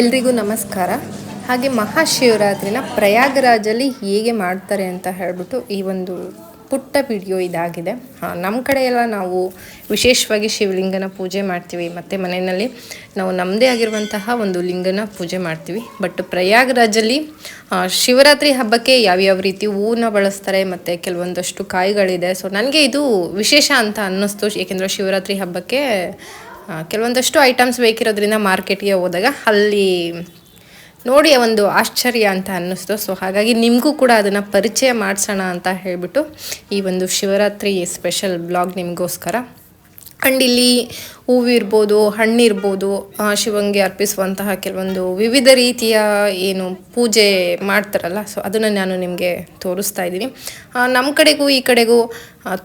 ಎಲ್ರಿಗೂ ನಮಸ್ಕಾರ. ಹಾಗೆ ಮಹಾಶಿವರಾತ್ರಿನ ಪ್ರಯಾಗರಾಜಲ್ಲಿ ಹೇಗೆ ಮಾಡ್ತಾರೆ ಅಂತ ಹೇಳಿಬಿಟ್ಟು ಈ ಒಂದು ಪುಟ್ಟ ವಿಡಿಯೋ ಇದಾಗಿದೆ. ಹಾಂ ನಮ್ಮ ಕಡೆ ಎಲ್ಲ ನಾವು ವಿಶೇಷವಾಗಿ ಶಿವಲಿಂಗನ ಪೂಜೆ ಮಾಡ್ತೀವಿ. ಮತ್ತು ಮನೆಯಲ್ಲಿ ನಾವು ನಮ್ಮದೇ ಆಗಿರುವಂತಹ ಒಂದು ಲಿಂಗನ ಪೂಜೆ ಮಾಡ್ತೀವಿ. ಬಟ್ ಪ್ರಯಾಗರಾಜಲ್ಲಿ ಶಿವರಾತ್ರಿ ಹಬ್ಬಕ್ಕೆ ಯಾವ್ಯಾವ ರೀತಿ ಹೂವನ್ನ ಬಳಸ್ತಾರೆ ಮತ್ತು ಕೆಲವೊಂದಷ್ಟು ಕಾಯಿಗಳಿದೆ. ಸೊ ನನಗೆ ಇದು ವಿಶೇಷ ಅಂತ ಅನ್ನಿಸ್ತು. ಏಕೆಂದರೆ ಶಿವರಾತ್ರಿ ಹಬ್ಬಕ್ಕೆ ಕೆಲವೊಂದಷ್ಟು ಐಟಮ್ಸ್ ಬೇಕಿರೋದ್ರಿಂದ ಮಾರ್ಕೆಟ್ಗೆ ಹೋದಾಗ ಅಲ್ಲಿ ನೋಡಿ ಒಂದು ಆಶ್ಚರ್ಯ ಅಂತ ಅನ್ನಿಸ್ತು. ಸೊ ಹಾಗಾಗಿ ನಿಮಗೂ ಕೂಡ ಅದನ್ನು ಪರಿಚಯ ಮಾಡಿಸೋಣ ಅಂತ ಹೇಳಿಬಿಟ್ಟು ಈ ಒಂದು ಶಿವರಾತ್ರಿ ಸ್ಪೆಷಲ್ ಬ್ಲಾಗ್ ನಿಮಗೋಸ್ಕರ. ಆ್ಯಂಡ್ ಇಲ್ಲಿ ಹೂವಿರ್ಬೋದು ಹಣ್ಣಿರ್ಬೋದು ಶಿವಂಗೆ ಅರ್ಪಿಸುವಂತಹ ಕೆಲವೊಂದು ವಿವಿಧ ರೀತಿಯ ಏನು ಪೂಜೆ ಮಾಡ್ತಾರಲ್ಲ ಸೊ ಅದನ್ನು ನಾನು ನಿಮಗೆ ತೋರಿಸ್ತಾ ಇದ್ದೀನಿ. ನಮ್ಮ ಕಡೆಗೂ ಈ ಕಡೆಗೂ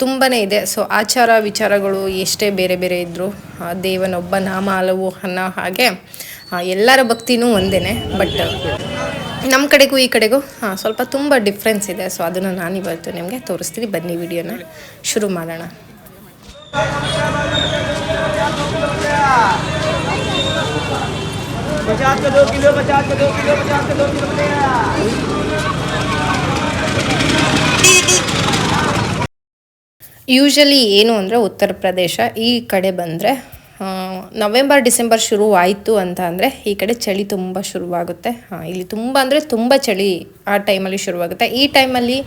ತುಂಬಾ ಇದೆ. ಸೊ ಆಚಾರ ವಿಚಾರಗಳು ಎಷ್ಟೇ ಬೇರೆ ಬೇರೆ ಇದ್ದರೂ ದೇವನೊಬ್ಬ ನಾಮ, ಹಲವು ಅನ್ನೋ ಹಾಗೆ ಎಲ್ಲರ ಭಕ್ತಿನೂ ಒಂದೇ ಬಟ್ ನಮ್ಮ ಕಡೆಗೂ ಈ ಕಡೆಗೂ ಹಾಂ ಸ್ವಲ್ಪ ತುಂಬ ಡಿಫ್ರೆನ್ಸ್ ಇದೆ. ಸೊ ಅದನ್ನು ನಾನಿವತ್ತು ನಿಮಗೆ ತೋರಿಸ್ತೀನಿ. ಬನ್ನಿ, ವಿಡಿಯೋನ ಶುರು ಮಾಡೋಣ. पचास का दो किलो पचास का दो किलो पचास का दो किलो बनेगा ಯೂಶಲಿ ಏನು ಅಂದರೆ ಉತ್ತರ ಪ್ರದೇಶ ಈ ಕಡೆ ಬಂದರೆ ನವೆಂಬರ್ ಡಿಸೆಂಬರ್ ಶುರು ಆಯಿತು ಅಂತ ಅಂದರೆ ಈ ಕಡೆ ಚಳಿ ತುಂಬ ಶುರುವಾಗುತ್ತೆ ಆ, ಇಲ್ಲಿ ತುಂಬ ಅಂದರೆ ತುಂಬ ಚಳಿ ಆ ಟೈಮಲ್ಲಿ ಶುರುವಾಗುತ್ತೆ ಈ ಟೈಮಲ್ಲಿ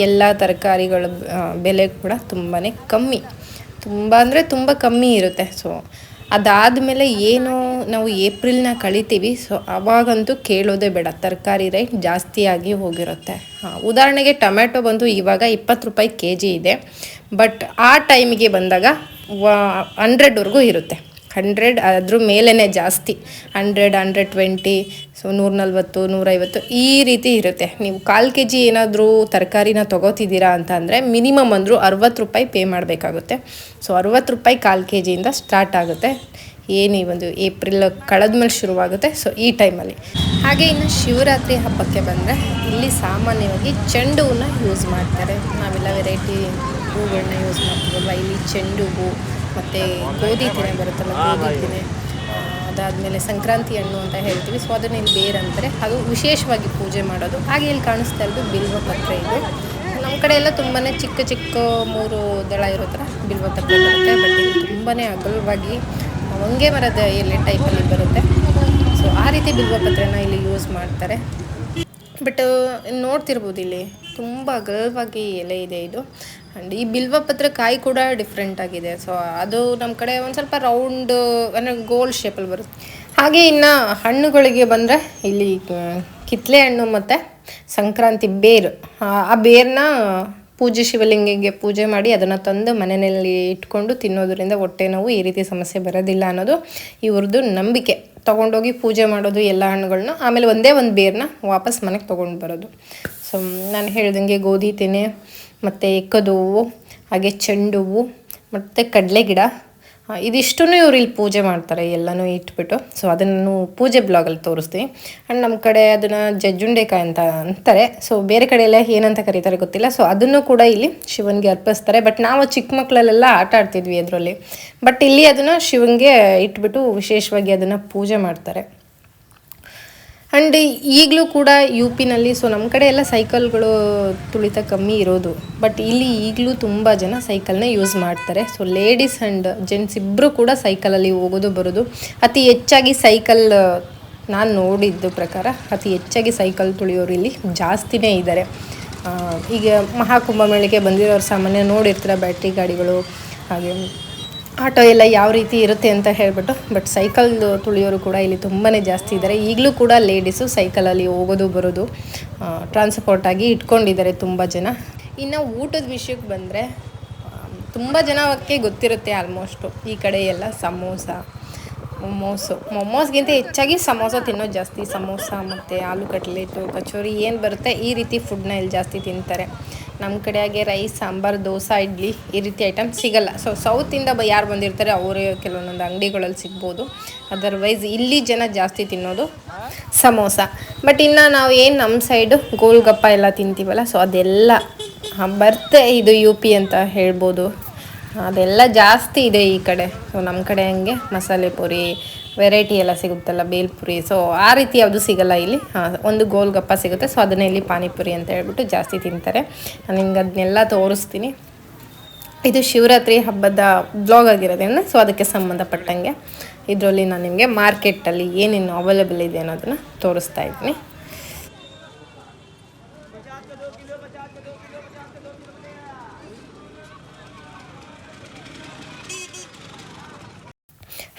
ಎಲ್ಲ ತರಕಾರಿಗಳ ಆ, ಬೆಲೆ ಕೂಡ ತುಂಬಾ ಕಮ್ಮಿ ತುಂಬ ಅಂದರೆ ತುಂಬ ಕಮ್ಮಿ ಇರುತ್ತೆ. ಸೊ ಅದಾದಮೇಲೆ ಏನು ನಾವು ಏಪ್ರಿಲ್ನ ಕಳಿತೀವಿ. ಸೊ ಅವಾಗಂತೂ ಕೇಳೋದೇ ಬೇಡ. ತರಕಾರಿ ರೇಟ್ ಜಾಸ್ತಿಯಾಗಿ ಹೋಗಿರುತ್ತೆ. ಹಾಂ, ಉದಾಹರಣೆಗೆ ಟೊಮೆಟೊ ಬಂದು ಇವಾಗ ಇಪ್ಪತ್ತು ರೂಪಾಯಿ ಕೆ ಜಿ ಇದೆ. ಬಟ್ ಆ ಟೈಮಿಗೆ ಬಂದಾಗ ವ ಹಂಡ್ರೆಡ್ವರೆಗೂ ಇರುತ್ತೆ. ಹಂಡ್ರೆಡ್, ಅದ್ರ ಮೇಲೇ ಜಾಸ್ತಿ. ಹಂಡ್ರೆಡ್ ಹಂಡ್ರೆಡ್ ಟ್ವೆಂಟಿ, ಸೊ ನೂರ ನಲ್ವತ್ತು ನೂರೈವತ್ತು ಈ ರೀತಿ ಇರುತ್ತೆ. ನೀವು ಕಾಲು ಕೆ ಜಿ ಏನಾದರೂ ತರಕಾರಿನ ತೊಗೋತಿದ್ದೀರಾ ಅಂತ ಅಂದರೆ ಮಿನಿಮಮ್ ಅಂದರೂ ಅರವತ್ತು ರೂಪಾಯಿ ಪೇ ಮಾಡಬೇಕಾಗುತ್ತೆ. ಸೊ ಅರವತ್ತು ರೂಪಾಯಿ ಕಾಲು ಕೆ ಜಿಯಿಂದ ಸ್ಟಾರ್ಟ್ ಆಗುತ್ತೆ. ಏನು ಈ ಒಂದು ಏಪ್ರಿಲ್ ಕಳೆದ ಮೇಲೆ ಶುರುವಾಗುತ್ತೆ. ಸೊ ಈ ಟೈಮಲ್ಲಿ. ಹಾಗೆ ಇನ್ನು ಶಿವರಾತ್ರಿ ಹಬ್ಬಕ್ಕೆ ಬಂದರೆ ಇಲ್ಲಿ ಸಾಮಾನ್ಯವಾಗಿ ಚೆಂಡು ಹೂವನ್ನ ಯೂಸ್ ಮಾಡ್ತಾರೆ. ನಾವೆಲ್ಲ ವೆರೈಟಿ ಹೂಗಳನ್ನ ಯೂಸ್ ಮಾಡ್ತೀವಲ್ವ? ಇಲ್ಲಿ ಚೆಂಡು ಹೂ ಮತ್ತು ಗೋಧಿ ತಿನೆ ಬರುತ್ತಲ್ಲ ಗೋಧಿ ತಿನೆ. ಅದಾದಮೇಲೆ ಸಂಕ್ರಾಂತಿ ಹಣ್ಣು ಅಂತ ಹೇಳ್ತೀವಿ. ಸೊ ಅದನ್ನು ಇಲ್ಲಿ ಬೇರೆ ಅಂತಾರೆ. ಅದು ವಿಶೇಷವಾಗಿ ಪೂಜೆ ಮಾಡೋದು. ಹಾಗೆ ಇಲ್ಲಿ ಕಾಣಿಸ್ತಾ ಇರೋದು ಬಿಲ್ವ ಪತ್ರೆ ಇದು. ನಮ್ಮ ಕಡೆ ಎಲ್ಲ ತುಂಬಾ ಚಿಕ್ಕ ಚಿಕ್ಕ ಮೂರು ದಳ ಇರೋ ಥರ ಬಿಲ್ವ ಪತ್ರೆ ಬರುತ್ತೆ. ಬಟ್ ಇಲ್ಲಿ ತುಂಬಾ ಅಗಲವಾಗಿ ಹೊಂಗೆ ಮರದ ಎಲೆ ಟೈಪಲ್ಲಿ ಬರುತ್ತೆ. ಸೊ ಆ ರೀತಿ ಬಿಲ್ವ ಪತ್ರೆನ ಇಲ್ಲಿ ಯೂಸ್ ಮಾಡ್ತಾರೆ. ಬಟ್ ನೋಡ್ತಿರ್ಬೋದು ಇಲ್ಲಿ. ತುಂಬ ಅಗಲವಾಗಿ ಎಲೆ ಇದೆ ಇದು. ಆ್ಯಂಡ್ ಈ ಬಿಲ್ವ ಪತ್ರ ಕಾಯಿ ಕೂಡ ಡಿಫ್ರೆಂಟ್ ಆಗಿದೆ. ಸೊ ಅದು ನಮ್ಮ ಕಡೆ ಒಂದು ಸ್ವಲ್ಪ ರೌಂಡ್ ಅಂದರೆ ಗೋಲ್ ಶೇಪಲ್ಲಿ ಬರುತ್ತೆ. ಹಾಗೆ ಇನ್ನು ಹಣ್ಣುಗಳಿಗೆ ಬಂದರೆ ಇಲ್ಲಿ ಕಿತ್ಲೆ ಹಣ್ಣು ಮತ್ತು ಸಂಕ್ರಾಂತಿ ಬೇರು. ಆ ಬೇರನ್ನ ಪೂಜೆ ಶಿವಲಿಂಗಿಗೆ ಪೂಜೆ ಮಾಡಿ ಅದನ್ನು ತಂದು ಮನೆಯಲ್ಲಿ ಇಟ್ಕೊಂಡು ತಿನ್ನೋದ್ರಿಂದ ಹೊಟ್ಟೆ ನೋವು ಈ ರೀತಿ ಸಮಸ್ಯೆ ಬರೋದಿಲ್ಲ ಅನ್ನೋದು ಇವ್ರದ್ದು ನಂಬಿಕೆ. ತೊಗೊಂಡೋಗಿ ಪೂಜೆ ಮಾಡೋದು ಎಲ್ಲ ಹಣ್ಣುಗಳನ್ನ ಆಮೇಲೆ ಒಂದೇ ಒಂದು ಬೇರನ್ನ ವಾಪಸ್ ಮನೆಗೆ ತೊಗೊಂಡು ಬರೋದು. ಸೊ ನಾನು ಹೇಳ್ದಂಗೆ ಗೋಧಿ ತೆನೆ ಮತ್ತು ಎಕ್ಕದ ಹೂವು ಹಾಗೆ ಚೆಂಡು ಹೂವು ಮತ್ತು ಕಡಲೆ ಗಿಡ ಇದಿಷ್ಟು ಇವ್ರು ಇಲ್ಲಿ ಪೂಜೆ ಮಾಡ್ತಾರೆ, ಎಲ್ಲನೂ ಇಟ್ಬಿಟ್ಟು. ಸೊ ಅದನ್ನು ಪೂಜೆ ಬ್ಲಾಗಲ್ಲಿ ತೋರಿಸ್ತೀನಿ. ಆ್ಯಂಡ್ ನಮ್ಮ ಕಡೆ ಅದನ್ನು ಜಜ್ಜುಂಡೆಕಾಯಿ ಅಂತ ಅಂತಾರೆ. ಸೊ ಬೇರೆ ಕಡೆ ಎಲ್ಲ ಏನಂತ ಕರೀತಾರೆ ಗೊತ್ತಿಲ್ಲ. ಸೊ ಅದನ್ನು ಕೂಡ ಇಲ್ಲಿ ಶಿವನಿಗೆ ಅರ್ಪಿಸ್ತಾರೆ. ಬಟ್ ನಾವು ಚಿಕ್ಕ ಮಕ್ಕಳಲ್ಲೆಲ್ಲ ಆಟ ಆಡ್ತಿದ್ವಿ ಅದರಲ್ಲಿ. ಬಟ್ ಇಲ್ಲಿ ಅದನ್ನು ಶಿವನಿಗೆ ಇಟ್ಬಿಟ್ಟು ವಿಶೇಷವಾಗಿ ಅದನ್ನು ಪೂಜೆ ಮಾಡ್ತಾರೆ. ಆ್ಯಂಡ್ ಈಗಲೂ ಕೂಡ ಯು ಪಿನಲ್ಲಿ ಸೊ ನಮ್ಮ ಕಡೆ ಎಲ್ಲ ಸೈಕಲ್ಗಳು ತುಳಿತ ಕಮ್ಮಿ ಇರೋದು. ಬಟ್ ಇಲ್ಲಿ ಈಗಲೂ ತುಂಬ ಜನ ಸೈಕಲ್ನ ಯೂಸ್ ಮಾಡ್ತಾರೆ. ಸೊ ಲೇಡೀಸ್ ಆ್ಯಂಡ್ ಜೆಂಟ್ಸ್ ಇಬ್ಬರು ಕೂಡ ಸೈಕಲಲ್ಲಿ ಹೋಗೋದು ಬರೋದು. ಅತಿ ಹೆಚ್ಚಾಗಿ ಸೈಕಲ್ ನಾನು ನೋಡಿದ್ದ ಪ್ರಕಾರ ಅತಿ ಹೆಚ್ಚಾಗಿ ಸೈಕಲ್ ತುಳಿಯೋರು ಇಲ್ಲಿ ಜಾಸ್ತಿನೇ ಇದ್ದಾರೆ ಈಗ ಮಹಾಕುಂಭಮೇಳಕ್ಕೆ ಬಂದಿರೋರು ಸಾಮಾನ್ಯ ನೋಡಿರ್ತಾರೆ, ಬ್ಯಾಟ್ರಿ ಗಾಡಿಗಳು, ಹಾಗೆ ಆಟೋ ಎಲ್ಲ ಯಾವ ರೀತಿ ಇರುತ್ತೆ ಅಂತ ಹೇಳ್ಬಿಟ್ಟು ಬಟ್ ಸೈಕಲ್ ತುಳಿಯೋರು ಕೂಡ ಇಲ್ಲಿ ತುಂಬಾ ಜಾಸ್ತಿ ಇದ್ದಾರೆ. ಈಗಲೂ ಕೂಡ ಲೇಡೀಸು ಸೈಕಲಲ್ಲಿ ಹೋಗೋದು, ಬರೋದು ಟ್ರಾನ್ಸ್ಪೋರ್ಟ್ ಆಗಿ ಇಟ್ಕೊಂಡಿದ್ದಾರೆ ತುಂಬ ಜನ. ಇನ್ನು ಊಟದ ವಿಷಯಕ್ಕೆ ಬಂದರೆ ತುಂಬ ಜನಕ್ಕೆ ಗೊತ್ತಿರುತ್ತೆ ಆಲ್ಮೋಸ್ಟು ಈ ಕಡೆ ಎಲ್ಲ ಸಮೋಸ ಮೊಮೋಸು ಮೊಮೋಸ್ಗಿಂತ ಹೆಚ್ಚಾಗಿ ಸಮೋಸ ತಿನ್ನೋದು ಜಾಸ್ತಿ. ಸಮೋಸ ಮತ್ತು ಆಲೂ ಕಟ್ಲೆಟು ಕಚೋರಿ ಏನು ಬರುತ್ತೆ ಈ ರೀತಿ ಫುಡ್ನ ಇಲ್ಲಿ ಜಾಸ್ತಿ ತಿಂತಾರೆ. ನಮ್ಮ ಕಡೆಯಾಗೆ ರೈಸ್, ಸಾಂಬಾರು, ದೋಸೆ, ಇಡ್ಲಿ ಈ ರೀತಿ ಐಟಮ್ ಸಿಗಲ್ಲ. ಸೊ ಸೌತಿಂದ ಬ ಯಾರು ಬಂದಿರ್ತಾರೆ ಅವರೇ ಕೆಲವೊಂದೊಂದು ಅಂಗಡಿಗಳಲ್ಲಿ ಸಿಗ್ಬೋದು. ಅದರ್ವೈಸ್ ಇಲ್ಲಿ ಜನ ಜಾಸ್ತಿ ತಿನ್ನೋದು ಸಮೋಸ. ಬಟ್ ಇನ್ನು ನಾವು ಏನು ನಮ್ಮ ಸೈಡು ಗೋಲ್ಗಪ್ಪ ಎಲ್ಲ ತಿಂತೀವಲ್ಲ ಸೊ ಅದೆಲ್ಲ ಬರ್ತೆ ಇದು ಯು ಪಿ ಅಂತ ಹೇಳ್ಬೋದು. ಅದೆಲ್ಲ ಜಾಸ್ತಿ ಇದೆ ಈ ಕಡೆ. ಸೊ ನಮ್ಮ ಕಡೆ ಹಂಗೆ ಮಸಾಲೆ ಪುರಿ ವೆರೈಟಿ ಎಲ್ಲ ಸಿಗುತ್ತಲ್ಲ ಬೇಲ್ಪುರಿ ಸೊ ಆ ರೀತಿ ಯಾವುದು ಸಿಗಲ್ಲ ಇಲ್ಲಿ. ಹಾಂ, ಒಂದು ಗೋಲ್ಗಪ್ಪ ಸಿಗುತ್ತೆ. ಸೊ ಅದನ್ನೇ ಇಲ್ಲಿ ಪಾನಿಪುರಿ ಅಂತ ಹೇಳ್ಬಿಟ್ಟು ಜಾಸ್ತಿ ತಿಂತಾರೆ. ನಾನು ನಿಮ್ಗೆ ಅದನ್ನೆಲ್ಲ ತೋರಿಸ್ತೀನಿ. ಇದು ಶಿವರಾತ್ರಿ ಹಬ್ಬದ ಬ್ಲಾಗ್ ಆಗಿರೋದ್ರಿಂದ ಸೊ ಅದಕ್ಕೆ ಸಂಬಂಧಪಟ್ಟಂಗೆ ಇದರಲ್ಲಿ ನಾನು ನಿಮಗೆ ಮಾರ್ಕೆಟಲ್ಲಿ ಏನೇನು ಅವೈಲೇಬಲ್ ಇದೆ ಅನ್ನೋದನ್ನು ತೋರಿಸ್ತಾ ಇದ್ದೀನಿ.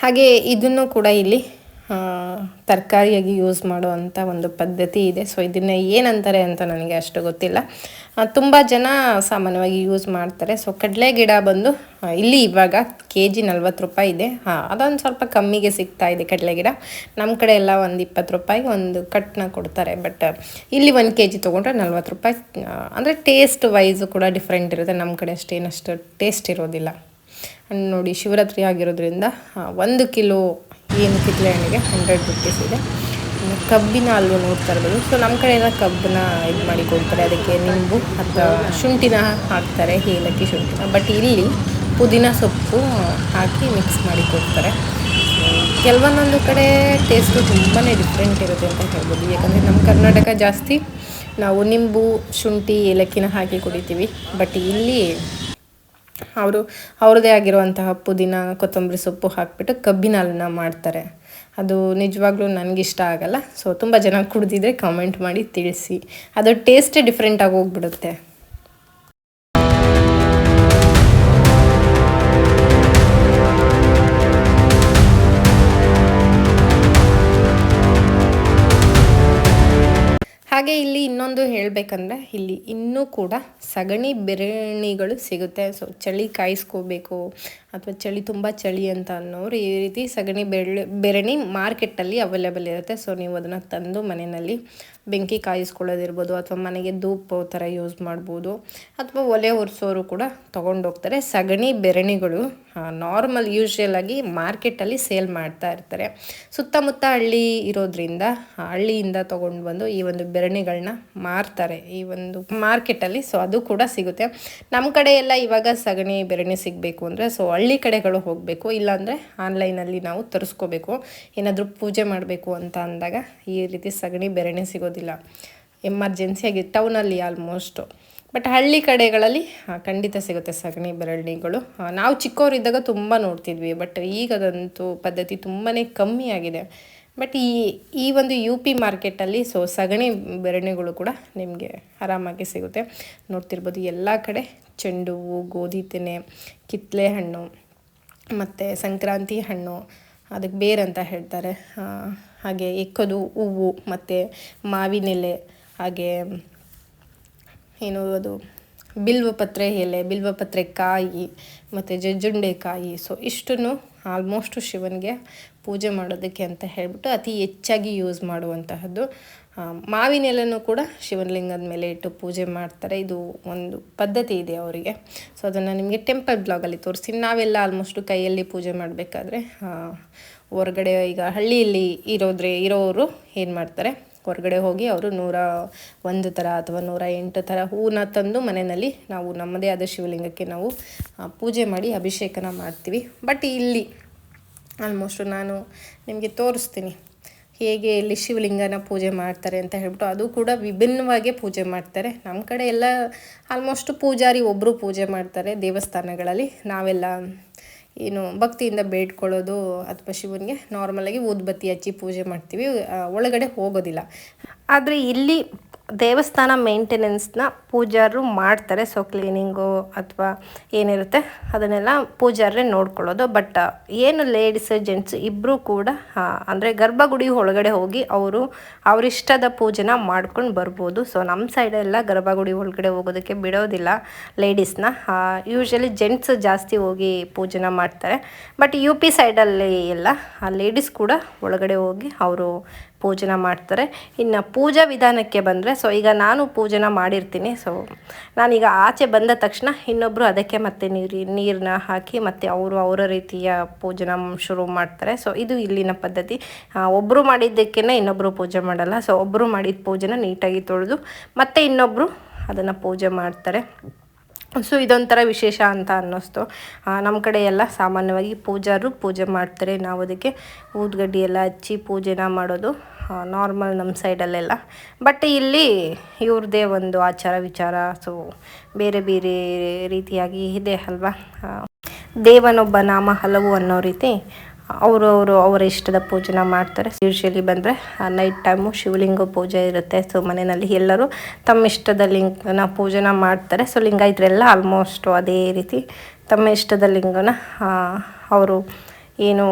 ಹಾಗೆ ಇದನ್ನು ಕೂಡ ಇಲ್ಲಿ ತರಕಾರಿಯಾಗಿ ಯೂಸ್ ಮಾಡುವಂಥ ಒಂದು ಪದ್ಧತಿ ಇದೆ. ಸೊ ಇದನ್ನು ಏನಂತಾರೆ ಅಂತ ನನಗೆ ಅಷ್ಟು ಗೊತ್ತಿಲ್ಲ. ತುಂಬ ಜನ ಸಾಮಾನ್ಯವಾಗಿ ಯೂಸ್ ಮಾಡ್ತಾರೆ. ಸೊ ಕಡಲೆ ಗಿಡ ಬಂದು ಇಲ್ಲಿ ಇವಾಗ ಕೆ ಜಿ ನಲ್ವತ್ತು ರೂಪಾಯಿ ಇದೆ. ಹಾಂ, ಅದೊಂದು ಸ್ವಲ್ಪ ಕಮ್ಮಿಗೆ ಸಿಗ್ತಾ ಇದೆ ಕಡಲೆ ಗಿಡ. ನಮ್ಮ ಕಡೆ ಎಲ್ಲ ಒಂದು ಇಪ್ಪತ್ತು ರೂಪಾಯಿಗೆ ಒಂದು ಕಟ್ನ ಕೊಡ್ತಾರೆ. ಬಟ್ ಇಲ್ಲಿ ಒಂದು ಕೆ ಜಿ ತೊಗೊಂಡ್ರೆ ನಲ್ವತ್ತು ರೂಪಾಯಿ ಅಂದರೆ ಟೇಸ್ಟ್ ವೈಸು ಕೂಡ ಡಿಫ್ರೆಂಟ್ ಇರುತ್ತೆ. ನಮ್ಮ ಕಡೆ ಅಷ್ಟೇನಷ್ಟು ಟೇಸ್ಟ್ ಇರೋದಿಲ್ಲ. And ನೋಡಿ ಶಿವರಾತ್ರಿ ಆಗಿರೋದ್ರಿಂದ ಒಂದು ಕಿಲೋ ಏನು ಕಿತ್ತಲೆ ಹಣ್ಣಿಗೆ ಹಂಡ್ರೆಡ್ ರುಪೀಸ್ ಇದೆ. ಕಬ್ಬಿನ ಹಲ್ವ ನೋಡ್ತಾ ಇರ್ಬೋದು ಸೊ ನಮ್ಮ ಕಡೆ ಎಲ್ಲ ಕಬ್ಬನ್ನ ಇದು ಮಾಡಿ ಕೊಡ್ತಾರೆ. ಅದಕ್ಕೆ ನಿಂಬು ಅಥವಾ ಶುಂಠಿನ ಹಾಕ್ತಾರೆ, ಏಲಕ್ಕಿ ಶುಂಠಿನ. ಬಟ್ ಇಲ್ಲಿ ಪುದೀನ ಸೊಪ್ಪು ಹಾಕಿ ಮಿಕ್ಸ್ ಮಾಡಿ ಕೊಡ್ತಾರೆ. ಕೆಲವೊಂದೊಂದು ಕಡೆ ಟೇಸ್ಟು ತುಂಬಾ ಡಿಫ್ರೆಂಟ್ ಇರುತ್ತೆ ಅಂತ ಹೇಳ್ಬೋದು. ಯಾಕಂದರೆ ನಮ್ಮ ಕರ್ನಾಟಕ ಜಾಸ್ತಿ ನಾವು ನಿಂಬು, ಶುಂಠಿ, ಏಲಕ್ಕಿನ ಹಾಕಿ ಕುಡಿತೀವಿ. ಬಟ್ ಇಲ್ಲಿ ಅವರು ಅವ್ರದ್ದೇ ಆಗಿರುವಂತಹ ಪುದೀನ ಕೊತ್ತಂಬರಿ ಸೊಪ್ಪು ಹಾಕಿಬಿಟ್ಟು ಕಬ್ಬಿನ ಹಾಲನ್ನ ಮಾಡ್ತಾರೆ. ಅದು ನಿಜವಾಗ್ಲೂ ನನಗಿಷ್ಟ ಆಗಲ್ಲ. ಸೊ ತುಂಬ ಜನ ಕುಡಿದಿದ್ರೆ ಕಾಮೆಂಟ್ ಮಾಡಿ ತಿಳಿಸಿ. ಅದು ಟೇಸ್ಟೇ ಡಿಫ್ರೆಂಟಾಗಿ ಹೋಗ್ಬಿಡುತ್ತೆ. ಹಾಗೆ ಇಲ್ಲಿ ಇನ್ನೊಂದು ಹೇಳಬೇಕಂದ್ರೆ ಇಲ್ಲಿ ಇನ್ನೂ ಕೂಡ ಸಗಣಿ ಬೆರಣಿಗಳು ಸಿಗುತ್ತೆ. ಸೊ ಚಳಿ ಕಾಯಿಸ್ಕೋಬೇಕು ಅಥವಾ ಚಳಿ ತುಂಬ ಚಳಿ ಅಂತ ಅನ್ನೋರು ಈ ರೀತಿ ಸಗಣಿ ಬೆರಳು ಬೆರಣಿ ಮಾರ್ಕೆಟಲ್ಲಿ ಅವೈಲೇಬಲ್ ಇರುತ್ತೆ. ಸೊ ನೀವು ಅದನ್ನು ತಂದು ಮನೆಯಲ್ಲಿ ಬೆಂಕಿ ಕಾಯಿಸ್ಕೊಳ್ಳೋದಿರ್ಬೋದು ಅಥವಾ ಮನೆಗೆ ಧೂಪ ಥರ ಯೂಸ್ ಮಾಡ್ಬೋದು. ಅಥವಾ ಒಲೆ ಒರೆಸೋರು ಕೂಡ ತೊಗೊಂಡೋಗ್ತಾರೆ. ಸಗಣಿ ಬೆರಣಿಗಳು ನಾರ್ಮಲ್ ಯೂಶ್ವಲ್ ಮಾರ್ಕೆಟಲ್ಲಿ ಸೇಲ್ ಮಾಡ್ತಾ ಇರ್ತಾರೆ. ಸುತ್ತಮುತ್ತ ಹಳ್ಳಿ ಇರೋದ್ರಿಂದ ಹಳ್ಳಿಯಿಂದ ತೊಗೊಂಡು ಬಂದು ಈ ಒಂದು ಬೆರಣಿಗಳನ್ನ ಮಾರ್ತಾರೆ. ಈ ಒಂದು ಮಾರ್ಕೆಟಲ್ಲಿ ಸೊ ಅದು ಕೂಡ ಸಿಗುತ್ತೆ. ನಮ್ಮ ಕಡೆ ಎಲ್ಲ ಇವಾಗ ಸಗಣಿ ಬೆರಣಿ ಸಿಗಬೇಕು ಅಂದರೆ ಸೊ ಹಳ್ಳಿ ಕಡೆಗಳು ಹೋಗಬೇಕು, ಇಲ್ಲಾಂದರೆ ಆನ್ಲೈನಲ್ಲಿ ನಾವು ತರಿಸ್ಕೋಬೇಕು. ಏನಾದರೂ ಪೂಜೆ ಮಾಡಬೇಕು ಅಂತ ಅಂದಾಗ ಈ ರೀತಿ ಸಗಣಿ ಬೆರಣೆ ಸಿಗೋದಿಲ್ಲ. ಎಮರ್ಜೆನ್ಸಿಯಾಗಿ ಟೌನಲ್ಲಿ ಆಲ್ಮೋಸ್ಟು. ಬಟ್ ಹಳ್ಳಿ ಕಡೆಗಳಲ್ಲಿ ಖಂಡಿತ ಸಿಗುತ್ತೆ ಸಗಣಿ ಬೆರಳಿಗಳು ನಾವು ಚಿಕ್ಕವರಿದ್ದಾಗ ತುಂಬ ನೋಡ್ತಿದ್ವಿ, ಬಟ್ ಈಗದಂತೂ ಪದ್ಧತಿ ತುಂಬಾ ಕಮ್ಮಿ ಆಗಿದೆ. ಬಟ್ ಈ ಈ ಒಂದು ಯು ಪಿ ಮಾರ್ಕೆಟಲ್ಲಿ ಸೊ ಸಗಣಿ ಬೆರಣಿಗಳು ಕೂಡ ನಿಮಗೆ ಆರಾಮಾಗಿ ಸಿಗುತ್ತೆ. ನೋಡ್ತಿರ್ಬೋದು ಎಲ್ಲ ಕಡೆ ಚೆಂಡು ಹೂವು ಗೋಧಿ ತೆನೆ ಕಿತ್ತಳೆ ಹಣ್ಣು, ಮತ್ತು ಸಂಕ್ರಾಂತಿ ಹಣ್ಣು, ಅದಕ್ಕೆ ಬೇರೆ ಅಂತ ಹೇಳ್ತಾರೆ. ಹಾಗೆ ಎಕ್ಕದು, ಹೂವು, ಮತ್ತು ಮಾವಿನೆಲೆ, ಹಾಗೆ ಏನು ಅದು, ಬಿಲ್ವಪತ್ರೆ ಎಲೆ, ಬಿಲ್ವಪತ್ರೆ ಕಾಯಿ, ಮತ್ತು ಜಜ್ಜುಂಡೆಕಾಯಿ. ಸೊ ಇಷ್ಟನ್ನು ಆಲ್ಮೋಸ್ಟು ಶಿವನಿಗೆ ಪೂಜೆ ಮಾಡೋದಕ್ಕೆ ಅಂತ ಹೇಳ್ಬಿಟ್ಟು ಅತಿ ಹೆಚ್ಚಾಗಿ ಯೂಸ್ ಮಾಡುವಂತಹದ್ದು ಮಾವಿನ ಎಲೆನೂ ಕೂಡ ಶಿವಲಿಂಗದ ಮೇಲೆ ಇಟ್ಟು ಪೂಜೆ ಮಾಡ್ತಾರೆ. ಇದು ಒಂದು ಪದ್ಧತಿ ಇದೆ ಅವರಿಗೆ. ಸೊ ಅದನ್ನು ನಿಮಗೆ ಟೆಂಪಲ್ ಬ್ಲಾಗಲ್ಲಿ ತೋರಿಸ್ತೀನಿ. ನಾವೆಲ್ಲ ಆಲ್ಮೋಸ್ಟು ಕೈಯಲ್ಲಿ ಪೂಜೆ ಮಾಡಬೇಕಾದ್ರೆ ಹೊರಗಡೆ ಈಗ ಹಳ್ಳಿಯಲ್ಲಿ ಇರೋದ್ರೆ ಇರೋರು ಏನು ಮಾಡ್ತಾರೆ? ಹೊರಗಡೆ ಹೋಗಿ ಅವರು ನೂರ ಒಂದು ಥರ ಅಥವಾ ನೂರ ಎಂಟು ಥರ ಹೂವನ್ನ ತಂದು ಮನೆಯಲ್ಲಿ ನಾವು ನಮ್ಮದೇ ಆದ ಶಿವಲಿಂಗಕ್ಕೆ ನಾವು ಪೂಜೆ ಮಾಡಿ ಅಭಿಷೇಕನ ಮಾಡ್ತೀವಿ. ಬಟ್ ಇಲ್ಲಿ ಆಲ್ಮೋಸ್ಟು ನಾನು ನಿಮಗೆ ತೋರಿಸ್ತೀನಿ. ಹೇಗೆ ಇಲ್ಲಿ ಶಿವಲಿಂಗನ ಪೂಜೆ ಮಾಡ್ತಾರೆ ಅಂತ ಹೇಳ್ಬಿಟ್ಟು ಅದು ಕೂಡ ವಿಭಿನ್ನವಾಗಿ ಪೂಜೆ ಮಾಡ್ತಾರೆ. ನಮ್ಮ ಕಡೆ ಎಲ್ಲ ಆಲ್ಮೋಸ್ಟ್ ಪೂಜಾರಿ ಒಬ್ಬರು ಪೂಜೆ ಮಾಡ್ತಾರೆ ದೇವಸ್ಥಾನಗಳಲ್ಲಿ. ನಾವೆಲ್ಲ ಏನು ಭಕ್ತಿಯಿಂದ ಬೇಡ್ಕೊಳ್ಳೋದು ಅಥವಾ ಶಿವನಿಗೆ ನಾರ್ಮಲಾಗಿ ಊದ್ಬತ್ತಿ ಹಚ್ಚಿ ಪೂಜೆ ಮಾಡ್ತೀವಿ. ಒಳಗಡೆ ಹೋಗೋದಿಲ್ಲ. ಆದರೆ ಇಲ್ಲಿ ದೇವಸ್ಥಾನ ಮೇಂಟೆನೆನ್ಸ್ನ ಪೂಜಾರರು ಮಾಡ್ತಾರೆ ಸೊ ಕ್ಲೀನಿಂಗು ಅಥವಾ ಏನಿರುತ್ತೆ ಅದನ್ನೆಲ್ಲ ಪೂಜಾರರೇ ನೋಡ್ಕೊಳ್ಳೋದು. ಬಟ್ ಏನು ಲೇಡೀಸ್ ಜೆಂಟ್ಸ್ ಇಬ್ಬರೂ ಕೂಡ ಅಂದರೆ ಗರ್ಭಗುಡಿ ಒಳಗಡೆ ಹೋಗಿ ಅವರು ಅವರಿಷ್ಟದ ಪೂಜೆನ ಮಾಡ್ಕೊಂಡು ಬರ್ಬೋದು. ಸೊ ನಮ್ಮ ಸೈಡೆಲ್ಲ ಗರ್ಭಗುಡಿ ಒಳಗಡೆ ಹೋಗೋದಕ್ಕೆ ಬಿಡೋದಿಲ್ಲ ಲೇಡೀಸ್ನ ಯೂಶ್ವಲಿ ಜೆಂಟ್ಸ್ ಜಾಸ್ತಿ ಹೋಗಿ ಪೂಜೆನ ಮಾಡ್ತಾರೆ. ಬಟ್ ಯು ಪಿ ಸೈಡಲ್ಲಿ ಎಲ್ಲ ಲೇಡೀಸ್ ಕೂಡ ಒಳಗಡೆ ಹೋಗಿ ಅವರು ಪೂಜನ ಮಾಡ್ತಾರೆ. ಇನ್ನು ಪೂಜಾ ವಿಧಾನಕ್ಕೆ ಬಂದರೆ ಸೊ ಈಗ ನಾನು ಪೂಜೆನ ಮಾಡಿರ್ತೀನಿ. ಸೊ ನಾನೀಗ ಆಚೆ ಬಂದ ತಕ್ಷಣ ಇನ್ನೊಬ್ಬರು ಅದಕ್ಕೆ ಮತ್ತೆ ನೀರು ನೀರನ್ನ ಹಾಕಿ ಮತ್ತು ಅವರು ಅವರ ರೀತಿಯ ಪೂಜನ ಶುರು ಮಾಡ್ತಾರೆ. ಸೊ ಇದು ಇಲ್ಲಿನ ಪದ್ಧತಿ. ಒಬ್ಬರು ಮಾಡಿದ್ದಕ್ಕೇ ಇನ್ನೊಬ್ಬರು ಪೂಜೆ ಮಾಡಲ್ಲ. ಸೊ ಒಬ್ಬರು ಮಾಡಿದ ಪೂಜೆನ ನೀಟಾಗಿ ತೊಳೆದು ಮತ್ತೆ ಇನ್ನೊಬ್ಬರು ಅದನ್ನು ಪೂಜೆ ಮಾಡ್ತಾರೆ. ಸೊ ಇದೊಂಥರ ವಿಶೇಷ ಅಂತ ಅನ್ನಿಸ್ತು. ನಮ್ಮ ಕಡೆ ಎಲ್ಲ ಸಾಮಾನ್ಯವಾಗಿ ಪೂಜಾರು ಪೂಜೆ ಮಾಡ್ತಾರೆ. ನಾವು ಅದಕ್ಕೆ ಊದ್ಗಡ್ಡಿ ಎಲ್ಲ ಹಚ್ಚಿ ಪೂಜೆನ ಮಾಡೋದು. ನಾರ್ಮಲ್ ನಮ್ಮ ಸೈಡಲ್ಲೆಲ್ಲ ಬಟ್ ಇಲ್ಲಿ ಇವ್ರದ್ದೇ ಒಂದು ಆಚಾರ ವಿಚಾರ ಸೊ ಬೇರೆ ಬೇರೆ ರೀತಿಯಾಗಿ ಇದೆ ಅಲ್ವಾ? ದೇವನೊಬ್ಬ ನಾಮ ಹಲವು ಅನ್ನೋ ರೀತಿ ಅವರು ಅವರು ಅವರ ಇಷ್ಟದ ಪೂಜೆನ ಮಾಡ್ತಾರೆ. ಯೂಶಲಿ ಬಂದರೆ ನೈಟ್ ಟೈಮು ಶಿವಲಿಂಗ ಪೂಜೆ ಇರುತ್ತೆ. ಸೊ ಮನೆಯಲ್ಲಿ ಎಲ್ಲರೂ ತಮ್ಮ ಇಷ್ಟದ ಲಿಂಗನ ಪೂಜೆನ ಮಾಡ್ತಾರೆ. ಸೊ ಲಿಂಗಾಯತರೆಲ್ಲ ಆಲ್ಮೋಸ್ಟು ಅದೇ ರೀತಿ ತಮ್ಮ ಇಷ್ಟದ ಲಿಂಗನ ಅವರು ಏನು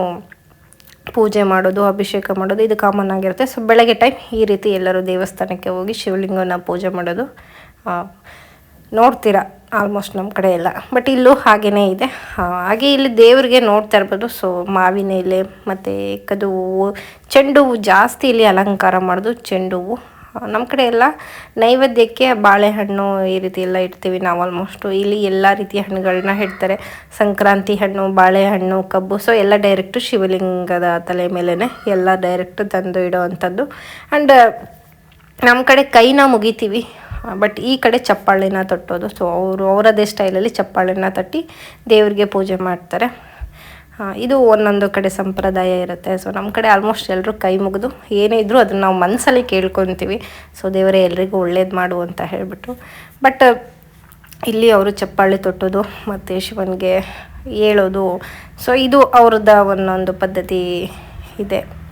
ಪೂಜೆ ಮಾಡೋದು, ಅಭಿಷೇಕ ಮಾಡೋದು ಇದು ಕಾಮನ್ ಆಗಿರುತ್ತೆ. ಸೊ ಬೆಳಗ್ಗೆ ಟೈಮ್ ಈ ರೀತಿ ಎಲ್ಲರೂ ದೇವಸ್ಥಾನಕ್ಕೆ ಹೋಗಿ ಶಿವಲಿಂಗನ ಪೂಜೆ ಮಾಡೋದು ನೋಡ್ತೀರಾ ಆಲ್ಮೋಸ್ಟ್ ನಮ್ಮ ಕಡೆ ಎಲ್ಲ. ಬಟ್ ಇಲ್ಲೂ ಹಾಗೆಯೇ ಇದೆ. ಹಾಗೆ ಇಲ್ಲಿ ದೇವರಿಗೆ ನೋಡ್ತಾ ಇರ್ಬೋದು. ಸೊ ಮಾವಿನ ಎಲೆ ಮತ್ತು ಕದು ಚೆಂಡು ಹೂವು ಜಾಸ್ತಿ ಇಲ್ಲಿ ಅಲಂಕಾರ ಮಾಡೋದು ಚೆಂಡು ಹೂವು. ನಮ್ಮ ಕಡೆ ಎಲ್ಲ ನೈವೇದ್ಯಕ್ಕೆ ಬಾಳೆಹಣ್ಣು ಈ ರೀತಿ ಎಲ್ಲ ಇಡ್ತೀವಿ ನಾವು ಆಲ್ಮೋಸ್ಟು ಇಲ್ಲಿ ಎಲ್ಲ ರೀತಿಯ ಹಣ್ಣುಗಳನ್ನ ಇಡ್ತಾರೆ. ಸಂಕ್ರಾಂತಿ ಹಣ್ಣು, ಬಾಳೆಹಣ್ಣು, ಕಬ್ಬು. ಸೊ ಎಲ್ಲ ಡೈರೆಕ್ಟು ಶಿವಲಿಂಗದ ತಲೆ ಮೇಲೇ ಎಲ್ಲ ಡೈರೆಕ್ಟ್ ತಂದು ಇಡೋ ಅಂಥದ್ದು ಆ್ಯಂಡ್ ನಮ್ಮ ಕಡೆ ಕೈನ ಮುಗಿತೀವಿ. ಬಟ್ ಈ ಕಡೆ ಚಪ್ಪಾಳೆನ ತಟ್ಟೋದು. ಸೊ ಅವರು ಅವರದೇ ಸ್ಟೈಲಲ್ಲಿ ಚಪ್ಪಾಳೆನ ತಟ್ಟಿ ದೇವರಿಗೆ ಪೂಜೆ ಮಾಡ್ತಾರೆ. ಆ, ಇದು ಒಂದೊಂದು ಕಡೆ ಸಂಪ್ರದಾಯ ಇರುತ್ತೆ. ಸೊ ನಮ್ಮ ಕಡೆ ಆಲ್ಮೋಸ್ಟ್ ಎಲ್ಲರೂ ಕೈ ಮುಗಿದು ಏನೇ ಇದ್ದರೂ ಅದನ್ನು ನಾವು ಮನಸ್ಸಲ್ಲಿ ಕೇಳ್ಕೊತೀವಿ. ಸೊ ದೇವರೇ ಎಲ್ರಿಗೂ ಒಳ್ಳೇದು ಮಾಡು ಅಂತ ಹೇಳಿಬಿಟ್ಟು. ಬಟ್ ಇಲ್ಲಿ ಅವರು ಚಪ್ಪಾಳೆ ತೊಟ್ಟೋದು ಮತ್ತು ಶಿವನಿಗೆ ಹೇಳೋದು. ಸೊ ಇದು ಅವ್ರದ್ದು ಒಂದೊಂದು ಪದ್ಧತಿ ಇದೆ.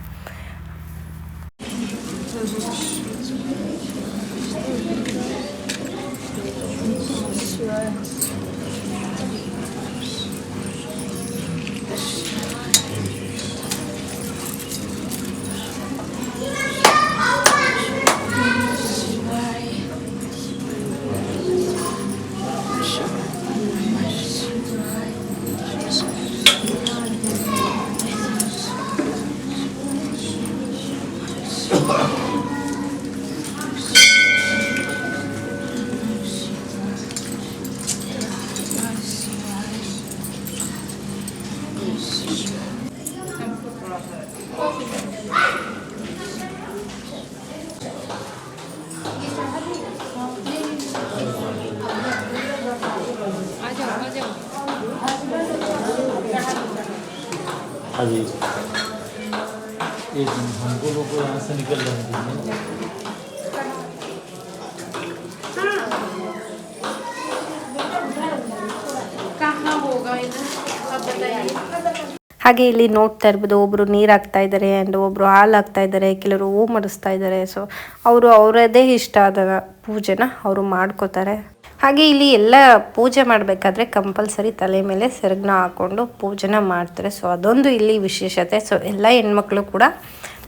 ಹಾಗೆ ಇಲ್ಲಿ ನೋಡ್ತಾ ಇರ್ಬೋದು ಒಬ್ಬರು ನೀರು ಹಾಕ್ತಾ ಇದ್ದಾರೆ ಆ್ಯಂಡ್ ಒಬ್ಬರು ಹಾಲು ಹಾಕ್ತಾ ಇದ್ದಾರೆ ಕೆಲವರು ಹೂ ಮಡಿಸ್ತಾ ಇದ್ದಾರೆ ಸೊ ಅವರು ಅವರದೇ ಇಷ್ಟ ಆದ ಪೂಜೆನ ಅವರು ಮಾಡ್ಕೋತಾರೆ. ಹಾಗೆ ಇಲ್ಲಿ ಎಲ್ಲ ಪೂಜೆ ಮಾಡಬೇಕಾದ್ರೆ ಕಂಪಲ್ಸರಿ ತಲೆ ಮೇಲೆ ಸೆರಗನ್ನ ಹಾಕ್ಕೊಂಡು ಪೂಜೆನ ಮಾಡ್ತಾರೆ. ಸೊ ಅದೊಂದು ಇಲ್ಲಿ ವಿಶೇಷತೆ. ಸೊ ಎಲ್ಲ ಹೆಣ್ಮಕ್ಳು ಕೂಡ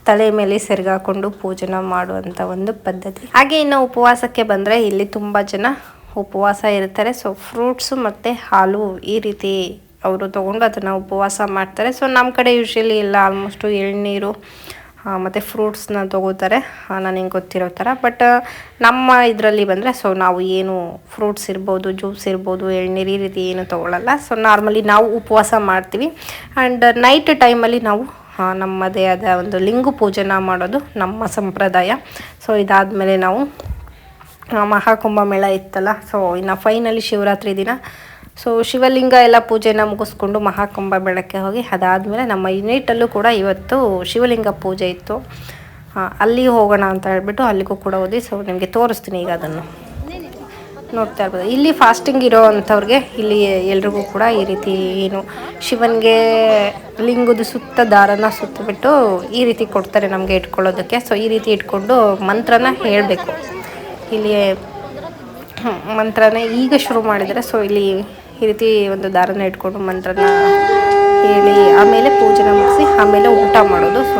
ತಲೆ ಮೇಲೆ ಸೆರಗಾಕೊಂಡು ಪೂಜೆನ ಮಾಡುವಂಥ ಒಂದು ಪದ್ಧತಿ. ಹಾಗೆ ಇನ್ನು ಉಪವಾಸಕ್ಕೆ ಬಂದರೆ ಇಲ್ಲಿ ತುಂಬ ಜನ ಉಪವಾಸ ಇರ್ತಾರೆ. ಸೊ ಫ್ರೂಟ್ಸು ಮತ್ತು ಹಾಲು ಈ ರೀತಿ ಅವರು ತೊಗೊಂಡು ಅದನ್ನು ಉಪವಾಸ ಮಾಡ್ತಾರೆ. ಸೊ ನಮ್ಮ ಕಡೆ ಯೂಶ್ವಲಿ ಎಲ್ಲ ಆಲ್ಮೋಸ್ಟು ಎಳ್ನೀರು ಮತ್ತು ಫ್ರೂಟ್ಸ್ನ ತೊಗೋತಾರೆ. ನನಗೆ ಗೊತ್ತಿರೋ ಥರ. ಬಟ್ ನಮ್ಮ ಇದರಲ್ಲಿ ಬಂದರೆ ಸೊ ನಾವು ಏನು ಫ್ರೂಟ್ಸ್ ಇರ್ಬೋದು ಜ್ಯೂಸ್ ಇರ್ಬೋದು, ಎಳ್ನೀರು ಈ ರೀತಿ ಏನು ತೊಗೊಳಲ್ಲ. ಸೊ ನಾರ್ಮಲಿ ನಾವು ಉಪವಾಸ ಮಾಡ್ತೀವಿ. ಆ್ಯಂಡ್ ನೈಟ್ ಟೈಮಲ್ಲಿ ನಾವು ನಮ್ಮದೇ ಆದ ಒಂದು ಲಿಂಗು ಪೂಜೆನ ಮಾಡೋದು ನಮ್ಮ ಸಂಪ್ರದಾಯ. ಸೊ ಇದಾದಮೇಲೆ ನಾವು ಮಹಾಕುಂಭ ಮೇಳ ಇತ್ತಲ್ಲ. ಸೊ ಇನ್ನು ಫೈನಲಿ ಶಿವರಾತ್ರಿ ದಿನ ಸೊ ಶಿವಲಿಂಗ ಎಲ್ಲ ಪೂಜೆನ ಮುಗಿಸ್ಕೊಂಡು ಮಹಾಕುಂಭ ಬೆಳಕ್ಕೆ ಹೋಗಿ ಅದಾದಮೇಲೆ ನಮ್ಮ ಯುನಿಟಲ್ಲೂ ಕೂಡ ಇವತ್ತು ಶಿವಲಿಂಗ ಪೂಜೆ ಇತ್ತು. ಅಲ್ಲಿ ಹೋಗೋಣ ಅಂತ ಹೇಳ್ಬಿಟ್ಟು ಅಲ್ಲಿಗೂ ಕೂಡ ಹೋದ್ವಿ. ಸೊ ನಿಮಗೆ ತೋರಿಸ್ತೀನಿ ಈಗ ಅದನ್ನು. ನೋಡ್ತಾ ಇರ್ಬೋದು. ಇಲ್ಲಿ ಫಾಸ್ಟಿಂಗ್ ಇರೋ ಅಂಥವ್ರಿಗೆ ಇಲ್ಲಿ ಎಲ್ರಿಗೂ ಕೂಡ ಈ ರೀತಿ ಏನು ಶಿವನಿಗೆ ಲಿಂಗದ ಸುತ್ತ ದಾರನ ಸುತ್ತಬಿಟ್ಟು ಈ ರೀತಿ ಕೊಡ್ತಾರೆ ನಮಗೆ ಇಟ್ಕೊಳ್ಳೋದಕ್ಕೆ. ಸೊ ಈ ರೀತಿ ಇಟ್ಕೊಂಡು ಮಂತ್ರನ ಹೇಳಬೇಕು. ಇಲ್ಲಿ ಮಂತ್ರನ ಈಗ ಶುರು ಮಾಡಿದರೆ ಸೊ ಇಲ್ಲಿ ಈ ರೀತಿ ಒಂದು ದಾರನ ಇಟ್ಕೊಂಡು ಮಂತ್ರನ ಹೇಳಿ ಆಮೇಲೆ ಪೂಜೆನ ಮುಗಿಸಿ ಆಮೇಲೆ ಊಟ ಮಾಡೋದು. ಸೊ